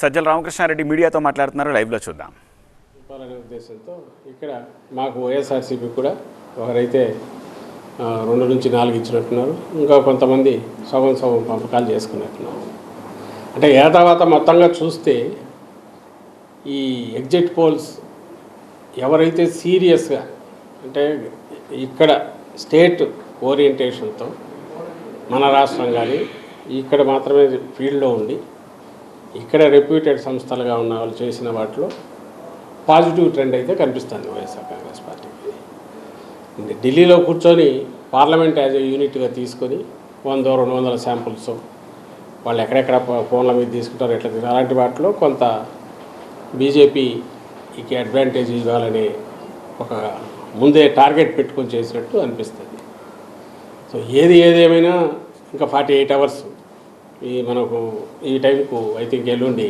సజ్జల రామకృష్ణారెడ్డి మీడియాతో మాట్లాడుతున్నారు లైవ్లో చూద్దాం. చెప్పాలనే ఉద్దేశంతో ఇక్కడ మాకు వైఎస్ఆర్సీపీ కూడా ఒకరైతే రెండు నుంచి నాలుగు ఇచ్చినట్టున్నారు. ఇంకా కొంతమంది సగం సగం పంపకాలు చేసుకున్నట్టున్నారు. అంటే ఏ తర్వాత మొత్తంగా చూస్తే ఈ ఎగ్జిట్ పోల్స్ ఎవరైతే సీరియస్గా అంటే ఇక్కడ స్టేట్ ఓరియంటేషన్తో మన రాష్ట్రం కానీ ఇక్కడ మాత్రమే ఫీల్డ్లో ఉండి ఇక్కడ రెప్యూటెడ్ సంస్థలుగా ఉన్న వాళ్ళు చేసిన వాటిలో పాజిటివ్ ట్రెండ్ అయితే కనిపిస్తుంది వైఎస్ఆర్ కాంగ్రెస్ పార్టీకి ఢిల్లీలో కూర్చొని పార్లమెంట్ యాజ్ ఏ యూనిట్గా తీసుకొని వంద రెండు వందల శాంపుల్స్ వాళ్ళు ఎక్కడెక్కడ ఫోన్ల మీద తీసుకుంటారు ఎట్లా తీసుకుంటారు అలాంటి వాటిలో కొంత బీజేపీకి అడ్వాంటేజ్ ఇవ్వాలని ఒక ముందే టార్గెట్ పెట్టుకొని చేసినట్టు అనిపిస్తుంది. సో ఏది ఏదేమైనా ఇంకా ఫార్టీ ఎయిట్ అవర్స్ ఈ మనకు ఈ టైంకు ఐ థింక్ ఎల్లుండి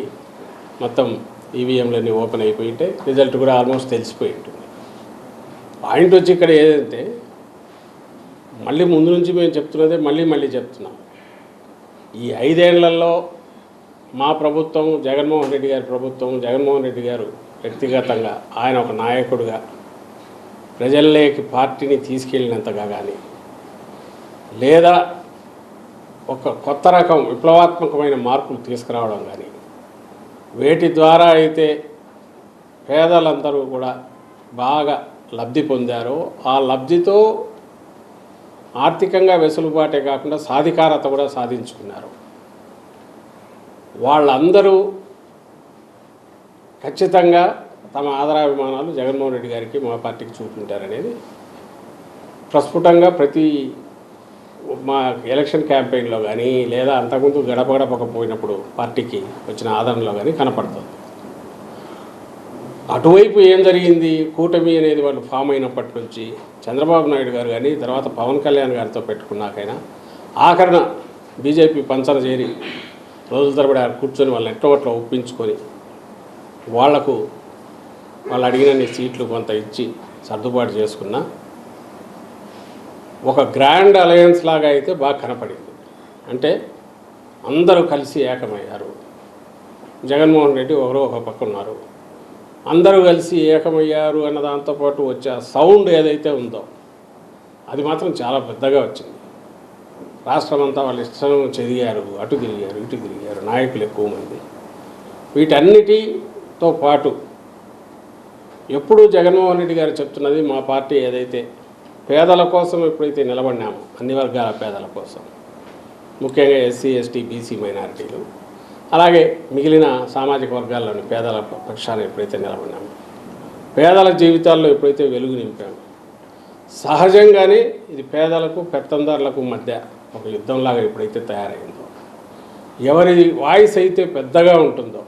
మొత్తం ఈవీఎంలన్నీ ఓపెన్ అయిపోయింటే రిజల్ట్ కూడా ఆల్మోస్ట్ తెలిసిపోయి ఉంటుంది. పాయింట్ వచ్చి ఇక్కడ ఏదంటే మళ్ళీ ముందు నుంచి మేము చెప్తున్నదే మళ్ళీ మళ్ళీ చెప్తున్నాం. ఈ ఐదేళ్ళలో మా ప్రభుత్వం జగన్మోహన్ రెడ్డి గారి ప్రభుత్వం జగన్మోహన్ రెడ్డి గారు వ్యక్తిగతంగా ఆయన ఒక నాయకుడుగా ప్రజల్లోకి పార్టీని తీసుకెళ్ళినంతగా కానీ లేదా ఒక కొత్త రకం విప్లవాత్మకమైన మార్పులు తీసుకురావడం కానీ వేటి ద్వారా అయితే పేదలందరూ కూడా బాగా లబ్ధి పొందారో ఆ లబ్ధితో ఆర్థికంగా వెసులుబాటే కాకుండా సాధికారత కూడా సాధించుకున్నారు. వాళ్ళందరూ ఖచ్చితంగా తమ ఆదరాభిమానాలు జగన్మోహన్ రెడ్డి గారికి మా పార్టీకి చూపుకుంటారనేది ప్రస్ఫుటంగా ప్రతి మా ఎలక్షన్ క్యాంపెయిన్లో కానీ లేదా అంతకుముందు గడప గడపకపోయినప్పుడు పార్టీకి వచ్చిన ఆదరణలో కానీ కనపడుతుంది అటువైపు ఏం జరిగింది? కూటమి అనేది వాళ్ళు ఫామ్ అయినప్పటి నుంచి చంద్రబాబు నాయుడు గారు కానీ తర్వాత పవన్ కళ్యాణ్ గారితో పెట్టుకున్నాకైనా ఆఖరణ బీజేపీ పంచన చేరి రోజుల తరబడి కూర్చొని వాళ్ళని ఎట్టో ఒప్పించుకొని వాళ్ళకు వాళ్ళు అడిగినన్ని సీట్లు కొంత ఇచ్చి సర్దుబాటు చేసుకున్నా ఒక గ్రాండ్ అలయన్స్ లాగా అయితే బాగా కనపడింది. అంటే అందరూ కలిసి ఏకమయ్యారు. జగన్మోహన్ రెడ్డి ఒకరు ఒక పక్క ఉన్నారు. అందరూ కలిసి ఏకమయ్యారు అన్న దాంతోపాటు వచ్చే ఆ సౌండ్ ఏదైతే ఉందో అది మాత్రం చాలా పెద్దగా వచ్చింది. రాష్ట్రం అంతా వాళ్ళు ఇష్టం చెదిగారు అటు తిరిగారు ఇటు తిరిగారు నాయకులు ఎక్కువ మంది. వీటన్నిటితో పాటు ఎప్పుడు జగన్మోహన్ రెడ్డి గారు చెప్తున్నది మా పార్టీ ఏదైతే పేదల కోసం ఎప్పుడైతే నిలబడినామో అన్ని వర్గాల పేదల కోసం ముఖ్యంగా ఎస్సీ ఎస్టీ బీసీ మైనారిటీలు అలాగే మిగిలిన సామాజిక వర్గాల్లోని పేదల పక్షాన ఎప్పుడైతే నిలబడినామో పేదల జీవితాల్లో ఎప్పుడైతే వెలుగు నింపాము సహజంగానే ఇది పేదలకు పెత్తందారులకు మధ్య ఒక యుద్ధంలాగా ఎప్పుడైతే తయారైందో ఎవరి వాయిస్ అయితే పెద్దగా ఉంటుందో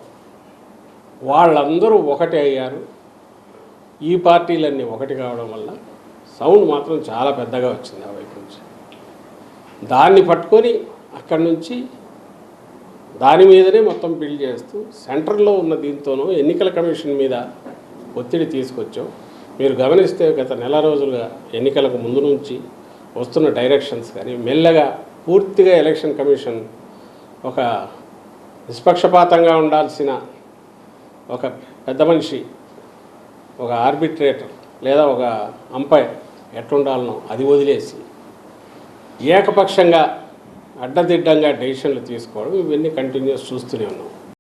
వాళ్ళందరూ ఒకటే అయ్యారు. ఈ పార్టీలన్నీ ఒకటి కావడం వల్ల సౌండ్ మాత్రం చాలా పెద్దగా వచ్చింది ఆ వైపు నుంచి. దాన్ని పట్టుకొని అక్కడి నుంచి దాని మీదనే మొత్తం బిల్డ్ చేస్తూ సెంటర్లో ఉన్న దీంతోనూ ఎన్నికల కమిషన్ మీద ఒత్తిడి తీసుకొచ్చాం. మీరు గమనిస్తే గత నెల రోజులుగా ఎన్నికలకు ముందు నుంచి వస్తున్న డైరెక్షన్స్ కానీ మెల్లగా పూర్తిగా ఎలక్షన్ కమిషన్ ఒక నిష్పక్షపాతంగా ఉండాల్సిన ఒక పెద్ద మనిషి ఒక ఆర్బిట్రేటర్ లేదా ఒక అంపైర్ ఎట్లుండాలనో అది వదిలేసి ఏకపక్షంగా అడ్డదిడ్డంగా డెసిషన్లు తీసుకోవడం ఇవన్నీ కంటిన్యూస్ చూస్తూనే ఉన్నాం.